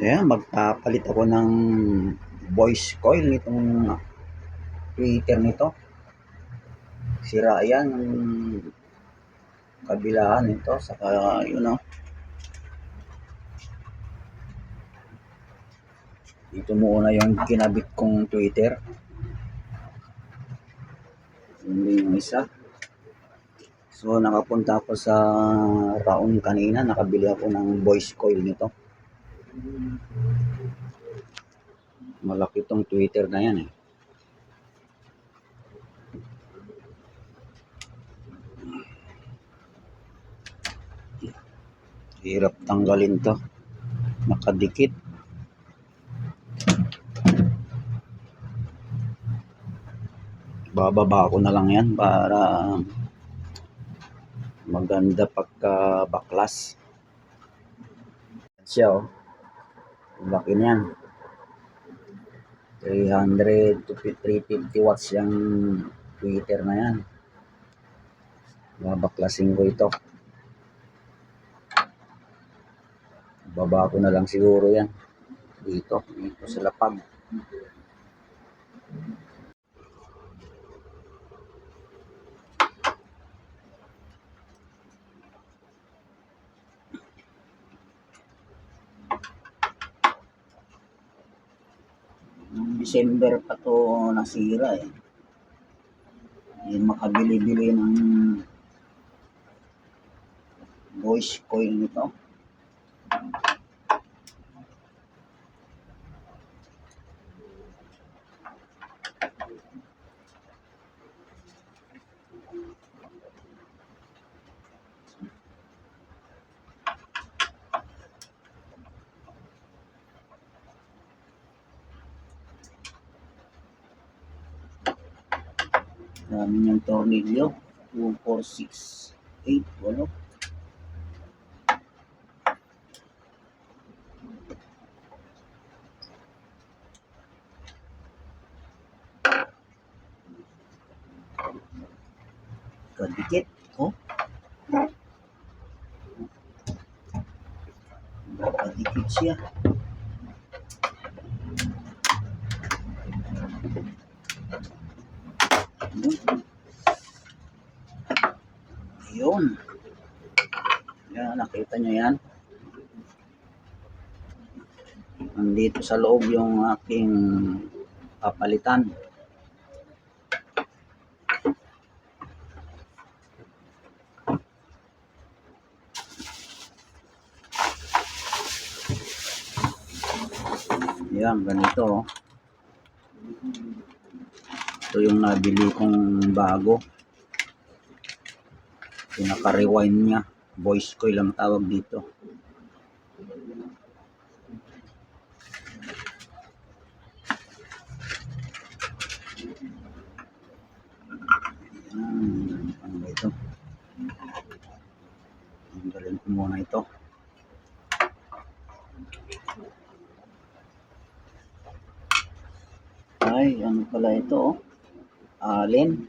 Ayan, magpapalit ako ng voice coil nitong tweeter nito. Sira yan ang kabilaan nito saka yun o. Dito muna yung kinabit kong tweeter. Hindi yung isa. So nakapunta ako sa Raon kanina, nakabili ako ng voice coil nito. Malaki tong Twitter na yan eh. Hirap tanggalin to. Nakadikit. Bababa ko na lang yan para maganda pagka baklas. Siya oh. Laki niyan. 300 to 350 watts yung tweeter na yan. Babaklasin ko ito. Baba ko na lang siguro yan. Dito, dito sa lapag. December pa to nasira eh. Hindi makabili-bili ng voice coil nito. Dami niyang tornilyo. 2, 4, 6, 8, walo. Kadikit. Oh. Kadikit siya. Yun. Yan, nakita nyo yan. Nandito sa loob yung aking papalitan. Yan, ganito. oh. Ito yung nabili kong bago. Pinaka-rewind niya. Voice coil ang tawag dito. Yan, ano ba ito? Tanggalin ko muna ito. Ay, ano pala ito oh. Alin.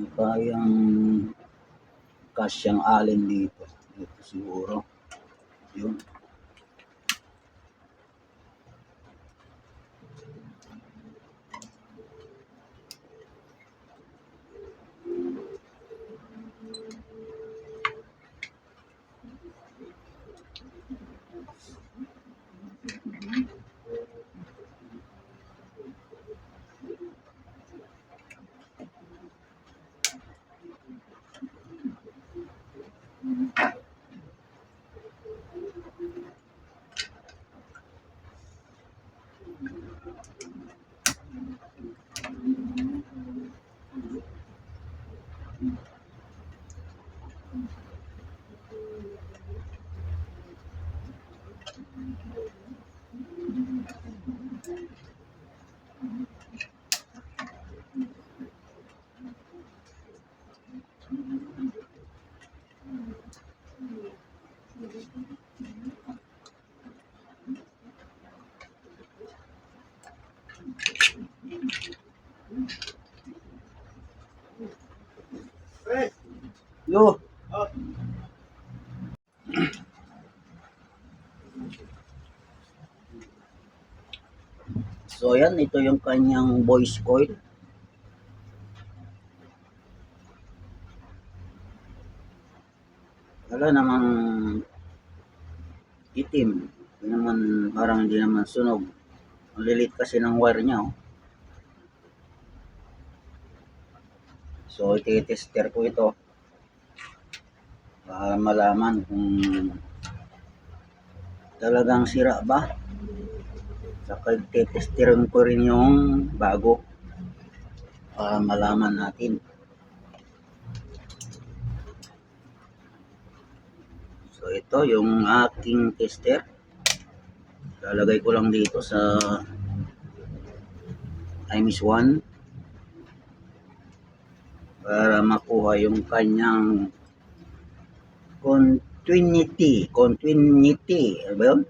Ano kayang kasyang alin dito? Ito siguro. Yun. Thank mm -hmm. you. Yo. So yan, ito yung kanyang voice coil. Wala namang itim. Hindi naman, parang hindi naman sunog. Ang lilit kasi ng wire niya. Oh. So, iti-tester ko ito. Para malaman kung talagang sira ba. Saka iti-testerin ko rin yung bago. Para malaman natin. So, ito yung aking tester. Lalagay ko lang dito sa times 1 para makuha yung kanyang continuity. Continuity. Ano ba yun?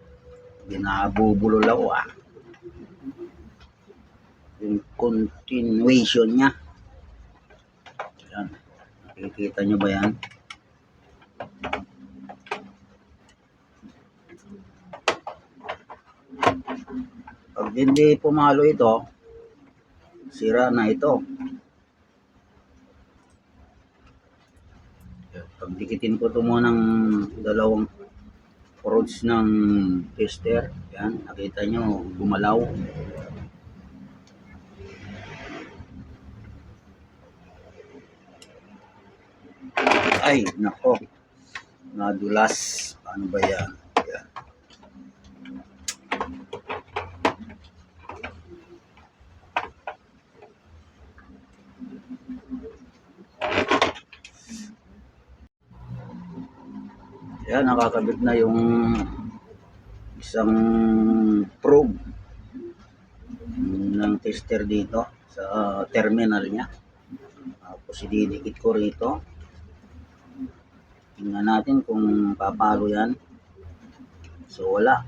Binabubulol ako ah. Yung continuation niya. Yan. Nakikita nyo ba yan? Pag hindi pumalo ito, sira na ito. Pagdikitin ko ito muna ng dalawang rods ng tester. Yan, nakita nyo, gumalaw. Ay, nako. Nadulas. Paano ba yan? Yan. Nakakabit na yung isang probe ng tester dito sa terminal niya. Tapos ididikit ko rito. Tingnan natin kung papalo yan. So wala.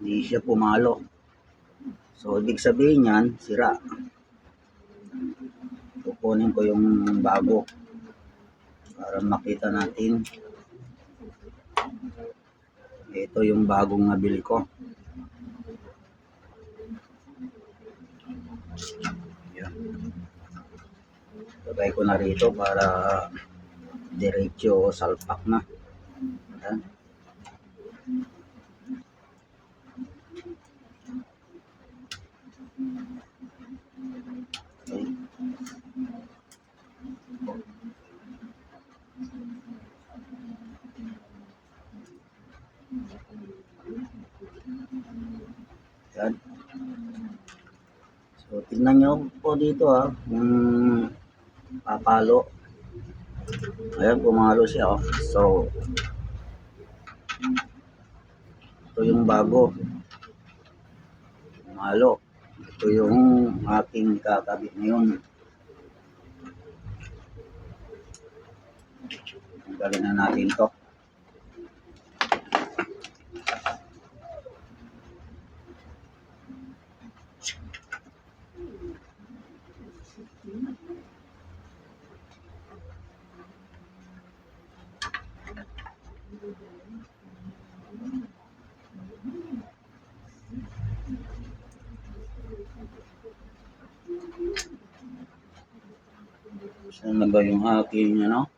Hindi siya pumalo. So ibig sabihin yan, sira. Kukunin ko yung bago para makita natin. Ito yung bagong nabili ko. Yan. Ko na rito para diretso salpak na. Yan okay. Yan. So, tingnan nyo po dito ha, kung papalo. Ayan, pumalo siya oh. So, ito yung bago. Pumalo. Ito yung aking kakabit ngayon. Tanggalin na natin to. Saan na ba yung aking ano?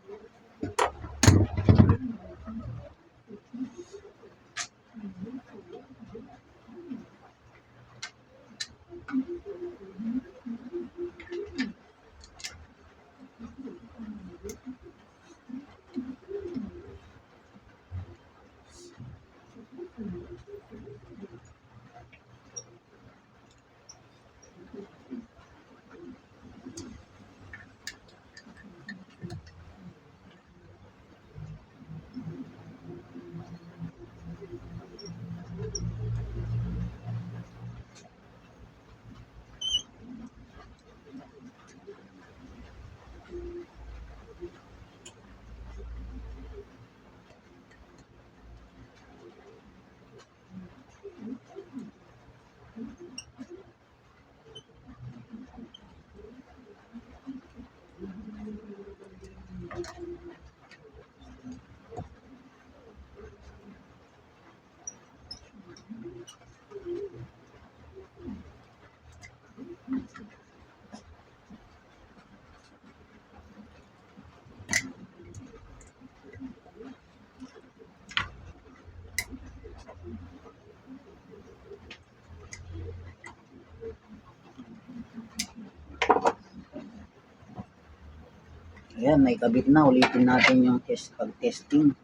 Ayan, may kabit na. Ulitin natin yung test pag-testing.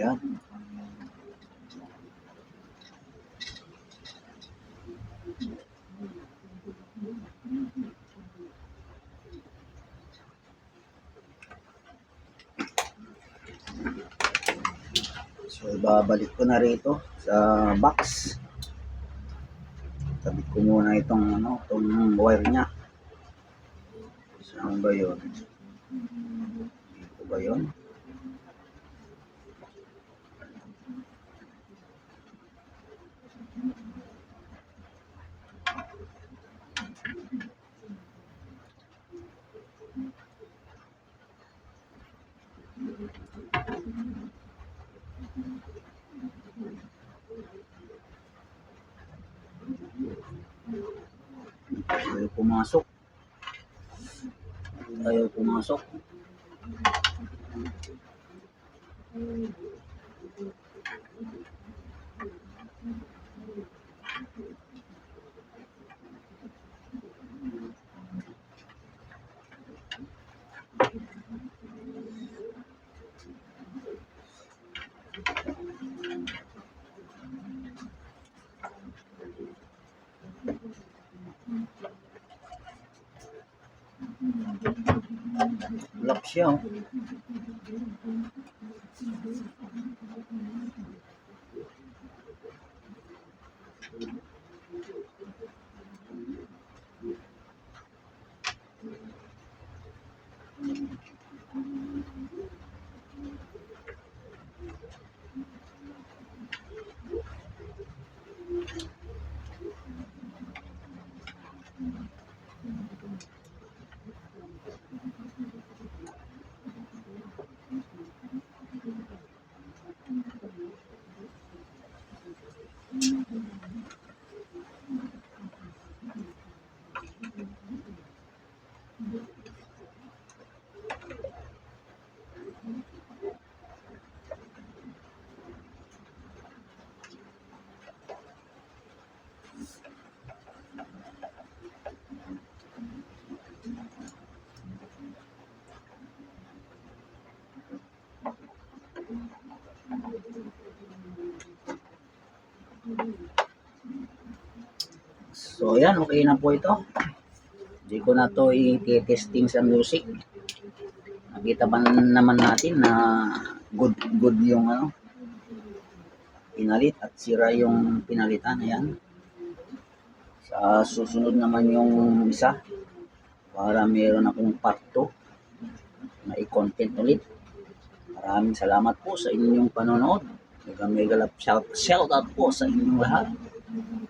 Ayan. So, ibabalik ko na rito sa box. Tabit ko muna itong ano, itong wire niya. Saan ba yun? Dito ba yun? Ayaw pumasok. Ayaw pumasok. Lock siya. oh. So, ayan, okay na po ito. Hindi ko na to i-testing sa music. Nakita pa naman natin na good good yung ano pinalit at sira yung pinalitan. Ayan. Sa susunod naman yung isa para meron akong part 2 na i-content ulit. Maraming salamat po sa inyong panonood. Mega mega shout, shout out po sa inyong lahat. Mm-hmm.